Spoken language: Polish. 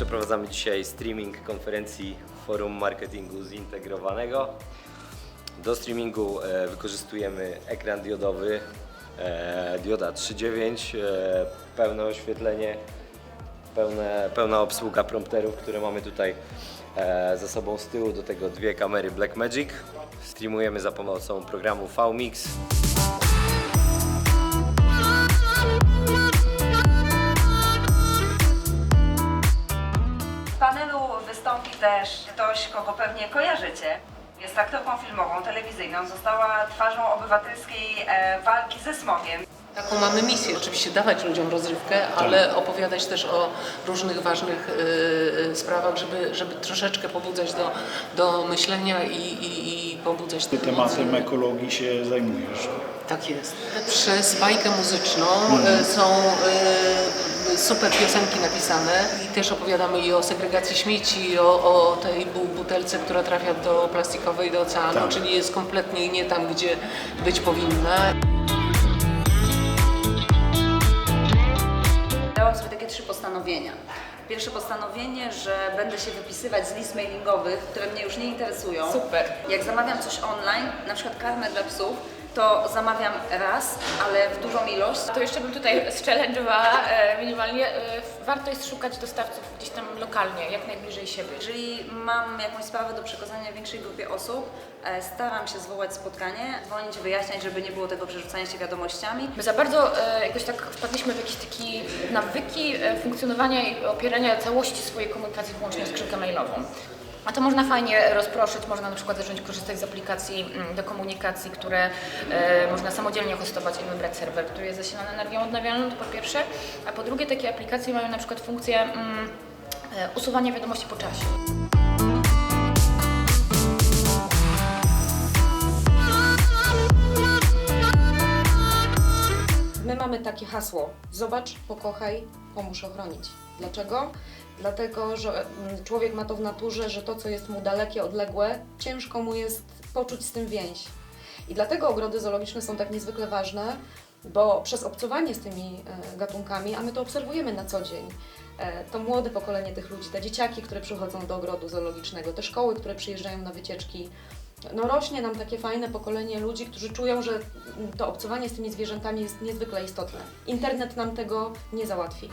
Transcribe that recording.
Przeprowadzamy dzisiaj streaming konferencji Forum Marketingu Zintegrowanego. Do streamingu e, wykorzystujemy ekran diodowy, e, dioda 3.9, e, pełne oświetlenie, pełne, pełna obsługa prompterów, które mamy tutaj za sobą z tyłu, do tego dwie kamery Blackmagic. Streamujemy za pomocą programu VMix. Wystąpi też ktoś, kogo pewnie kojarzycie. Jest aktorką filmową, telewizyjną, została twarzą obywatelskiej e, walki ze smogiem. Taką mamy misję, oczywiście dawać ludziom rozrywkę, ale opowiadać też o różnych ważnych y, y, sprawach, żeby, żeby troszeczkę pobudzać do, do myślenia i, i, i pobudzać Ty tematem ekologii się zajmujesz. Tak jest. Przez bajkę muzyczną y, są y, super piosenki napisane i też opowiadamy i o segregacji śmieci, i o, o tej bu- butelce, która trafia do plastikowej do oceanu, Tak. czyli jest kompletnie nie tam, gdzie być powinna. Dałam sobie takie trzy postanowienia. Pierwsze postanowienie, że będę się wypisywać z list mailingowych, które mnie już nie interesują. Super. Jak zamawiam coś online, na przykład karmę dla psów, to zamawiam raz, ale w dużą ilość. To jeszcze bym tutaj challenge'owała e, minimalnie. E, warto jest szukać dostawców gdzieś tam lokalnie, jak najbliżej siebie. Jeżeli mam jakąś sprawę do przekazania większej grupie osób, e, staram się zwołać spotkanie, dzwonić, wyjaśniać, żeby nie było tego przerzucania się wiadomościami. My za bardzo e, jakoś tak wpadliśmy w jakieś takie nawyki e, funkcjonowania i opierania całości swojej komunikacji wyłącznie na skrzynkę mailową. A to można fajnie rozproszyć, można na przykład zacząć korzystać z aplikacji mm, do komunikacji, które e, można samodzielnie hostować i wybrać serwer, który jest zasilany energią odnawialną, to po pierwsze. A po drugie takie aplikacje mają na przykład funkcję mm, e, usuwania wiadomości po czasie. Mamy takie hasło: zobacz, pokochaj, pomóż ochronić. Dlaczego? Dlatego, że mm, człowiek ma to w naturze, że to, co jest mu dalekie, odległe, ciężko mu jest poczuć z tym więź. I dlatego ogrody zoologiczne są tak niezwykle ważne, bo przez obcowanie z tymi e, gatunkami, a my to obserwujemy na co dzień, e, to młode pokolenie tych ludzi, te dzieciaki, które przychodzą do ogrodu zoologicznego, te szkoły, które przyjeżdżają na wycieczki, no rośnie nam takie fajne pokolenie ludzi, którzy czują, że to obcowanie z tymi zwierzętami jest niezwykle istotne. Internet nam tego nie załatwi.